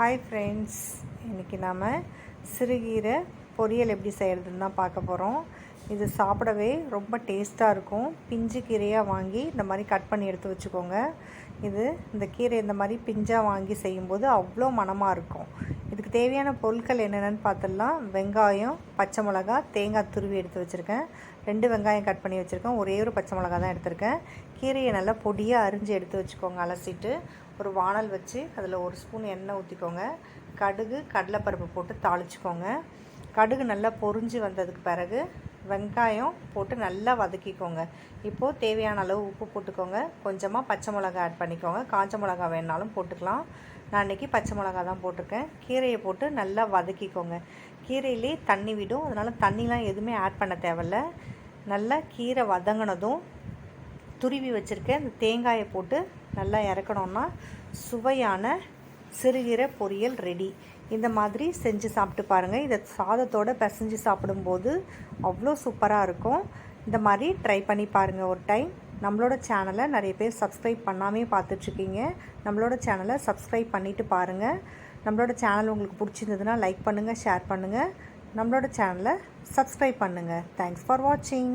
Hi friends இன்றைக்கி நாம் சிறுகீரை பொரியல் எப்படி செய்கிறதுன்னு தான் பார்க்க போகிறோம் இது சாப்பிடவே ரொம்ப டேஸ்ட்டாக இருக்கும். பிஞ்சு கீரையாக வாங்கி இந்த மாதிரி கட் பண்ணி எடுத்து வச்சுக்கோங்க. இது இந்த கீரை இந்த மாதிரி பிஞ்சாக வாங்கி செய்யும்போது அவ்வளோ மணமாக இருக்கும். இதுக்கு தேவையான பொருட்கள் என்னென்னு பார்த்துடலாம். வெங்காயம் பச்சை மிளகா தேங்காய் துருவி எடுத்து வச்சுருக்கேன். ரெண்டு வெங்காயம் கட் பண்ணி வச்சுருக்கேன். ஒரே ஒரு பச்சை மிளகா தான் எடுத்திருக்கேன். கீரையை நல்லா பொடியாக அரிஞ்சு எடுத்து வச்சுக்கோங்க அலசிட்டு. ஒரு வானல் வச்சு அதில் ஒரு ஸ்பூன் எண்ணெய் ஊற்றிக்கோங்க கடுகு கடலைப்பருப்பு போட்டு தாளிச்சிக்கோங்க. கடுகு நல்லா பொறிஞ்சு வந்ததுக்கு பிறகு வெங்காயம் போட்டு நல்லா வதக்கிக்கோங்க. இப்போது தேவையான அளவு உப்பு போட்டுக்கோங்க. கொஞ்சமாக பச்சை மிளகா ஆட் பண்ணிக்கோங்க. காஞ்ச மிளகா வேணாலும் போட்டுக்கலாம். நான் இன்றைக்கி பச்சை மிளகா தான் போட்டிருக்கேன். கீரையை போட்டு நல்லா வதக்கிக்கோங்க. கீரையிலே தண்ணி விடும். அதனால் தண்ணிலாம் எதுவுமே ஆட் பண்ண தேவையில்ல. நல்லா கீரை வதங்கினதும் துருவி வச்சுருக்கேன் இந்த தேங்காயை போட்டு நல்லா இறக்கணுன்னா சுவையான சிறுகீரை பொரியல் ரெடி இந்த மாதிரி செஞ்சு சாப்பிட்டு பாருங்கள் இதை சாதத்தோடு பிசைஞ்சு சாப்பிடும்போது அவ்வளோ சூப்பராக இருக்கும். இந்த மாதிரி ட்ரை பண்ணி பாருங்கள் ஒரு டைம் நம்மளோட சேனலை நிறைய பேர் சப்ஸ்கிரைப் பண்ணாமே பார்த்துட்ருக்கீங்க. நம்மளோட சேனலை சப்ஸ்கிரைப் பண்ணிவிட்டு பாருங்கள் நம்மளோட சேனல் உங்களுக்கு பிடிச்சிருந்ததுன்னா லைக் பண்ணுங்கள் ஷேர் பண்ணுங்கள் நம்மளோட சேனலை சப்ஸ்கிரைப் பண்ணுங்கள் தேங்க்ஸ் ஃபார் வாட்சிங்